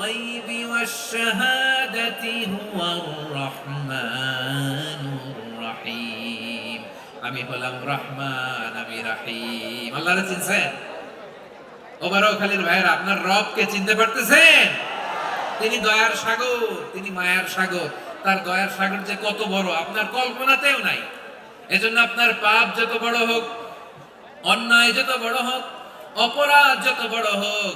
الغيب والشهادة هو الرحمن الرحيم আমি হলাম রহমান আমি রাহিম আল্লাহরে চিনছেন ওবারও খালির ভাইয়ের আপনার রবকে চিনতে পারতেছেন তিনি দয়ার সাগর তিনি মায়ার সাগর তার দয়ার সাগর যে কত বড় আপনার কল্পনাতেও নাই এজন্য আপনার পাপ যত বড় হোক অন্যায় যত বড় হোক অপরাধ যত বড় হোক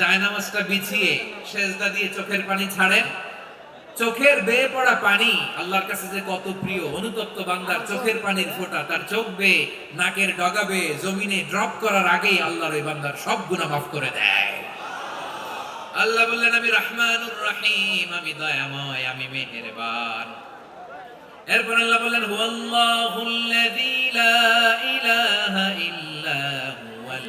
জায়নামাজটা বিছিয়ে সেজদা দিয়ে চোখের পানি ছাড়েন। চোখের বেয়ে পড়া পানি আল্লাহর কাছে যে কত প্রিয়, অনুতপ্ত বান্দার চোখের পানির ফোঁটা, তার চোখ বেয়ে নাকের ডগা বেয়ে জমিনে ড্রপ করার আগেই আল্লাহর ওই বান্দার সব গুনাহ মাফ করে দেয়। আল্লাহ বললেন, আমি রহমানুর রহিম, আমি দয়াময়, আমি মেহেরবান। এরপর আল্লাহ বললেন, হুয়াল্লাহুল্লাযী লা ইলাহা ইল্লা হুয়াল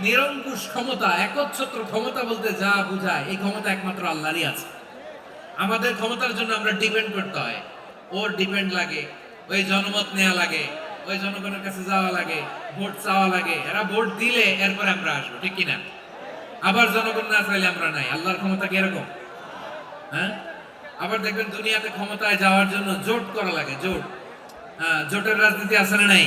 নিরঙ্কুশ ক্ষমতা, একচ্ছত্র ক্ষমতা বলতে যা বোঝায়, এই ক্ষমতা একমাত্র আল্লাহরই আছে। আমাদের ক্ষমতার জন্য আমরা ডিপেন্ড করতে হয়। ওর ডিপেন্ড লাগে, ওই জনমত নেওয়া লাগে, ওই জনগণের কাছে যাওয়া লাগে, ভোট চাওয়া লাগে। এরা ভোট দিলে এরপরে আমরা আসব, ঠিক কিনা? আবার জনগণ না চাইলে আমরা নাই। আল্লাহর ক্ষমতা কি এরকম? হ্যাঁ? আবার দেখবেন দুনিয়াতে ক্ষমতায় যাওয়ার জন্য জোট করা লাগে, জোট। হ্যাঁ জোটের রাজনীতি না নাই?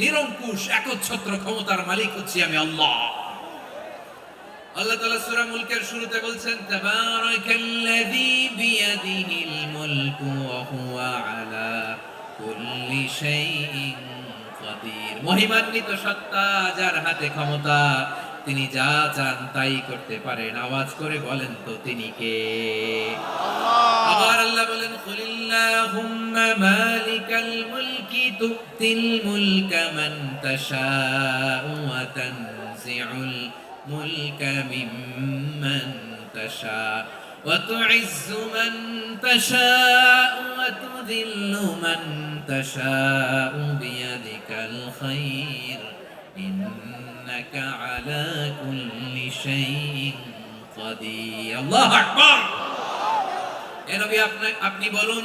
নিরঙ্কুশ একচ্ছত্র ক্ষমতার মালিক হচ্ছি আমি আল্লাহ। আল্লাহ তাআলা সূরা মুলকের শুরুতে বলছেন তাবারাকাল্লাযী বিয়াদিহিল মুলকু ওয়া হুয়া আলা কুল্লি শাইইন কাদির। মহিমান্বিত সত্তা যার হাতে ক্ষমতা তিনি যা চান তাই করতে পারেন। আওয়াজ করে বলেন তো তিনি কে? আবার আল্লাহ বলেন কুলিল্লাহুম্মা مالك الملك تؤتي الملك من تشاء وتنزع الملك ممن تشاء وتعز من تشاء وتذل من تشاء بيدك الخير إنك على كل شيء قدير الله أكبر يا نبي أبني بولون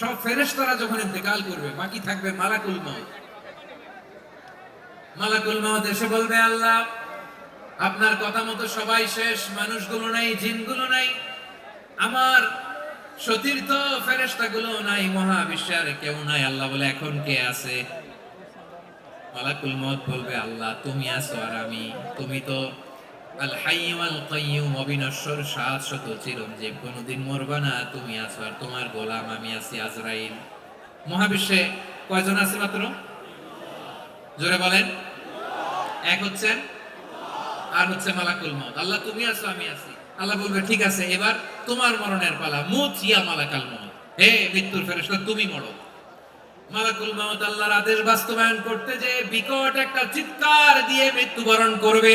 সব ফেরেশতারা যখন ইন্তেকাল করবে, বাকি থাকবে মালাকুল মাউত। মালাকুল মাউত এসে বলবে, আল্লাহ, আপনার কথা মতো সবাই শেষ, মানুষগুলো নাই, জিনগুলো নাই, আমার সতীর্থ ফেরেশতাগুলো নাই, মহাবিশ্বের কেউ নাই। আল্লাহ বলে, এখন কে আছে? মালাকুল মত বলবে, আল্লাহ, তুমি আছো আর আমি, তুমি তো আল অবিনশ্বর শাশ্বত চিরঞ্জীব, কোনোদিন না, তুমি আছো আর তোমার গোলাম, আমি আছি আজরাইল। মহাবিশ্বে কয়জন আছে মাত্র? জোরে বলেন। এক হচ্ছেন? আর হচ্ছে মালাকুল মত আল্লাহ, তুমি আছো, আমি আছি। আল্লাহ বলবে, ঠিক আছে, এবার তোমার মরণের পালা। মুত ইয়া মালাকাল মত হে মৃত্যুর ফেরেশতা, তুমি মরো। মালাকুল মাউত আল্লাহর আদেশ বাস্তবায়ন করতে যে বিকট একটা চিৎকার দিয়ে মৃত্যুবরণ করবে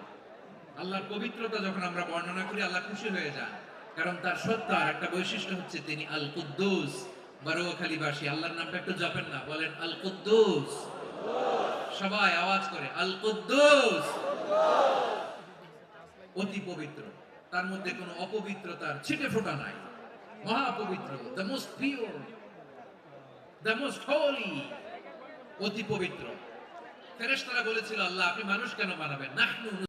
আল্লাহর পবিত্রতা যখন আমরা বর্ণনা করি, আল্লাহ খুশি হয়ে যান। কারণ তার সত্তার একটা বৈশিষ্ট্য হচ্ছে তিনি আল কুদ্দুস বারোয়াখালীবাসী আল্লাহর নামটা একটু জপেন না, বলেন আল কুদ্দুস সবাই আওয়াজ করে আল কুদ্দুস অতি পবিত্র। তার মধ্যে কোনো অপবিত্রতার ছিটে ফোটা নাই। মহা পবিত্র the most pure the most holy অতি পবিত্র। ফেরেশতারা বলেছিল, আল্লাহ আপনি মানুষ কেন বানাবেন? নাহনু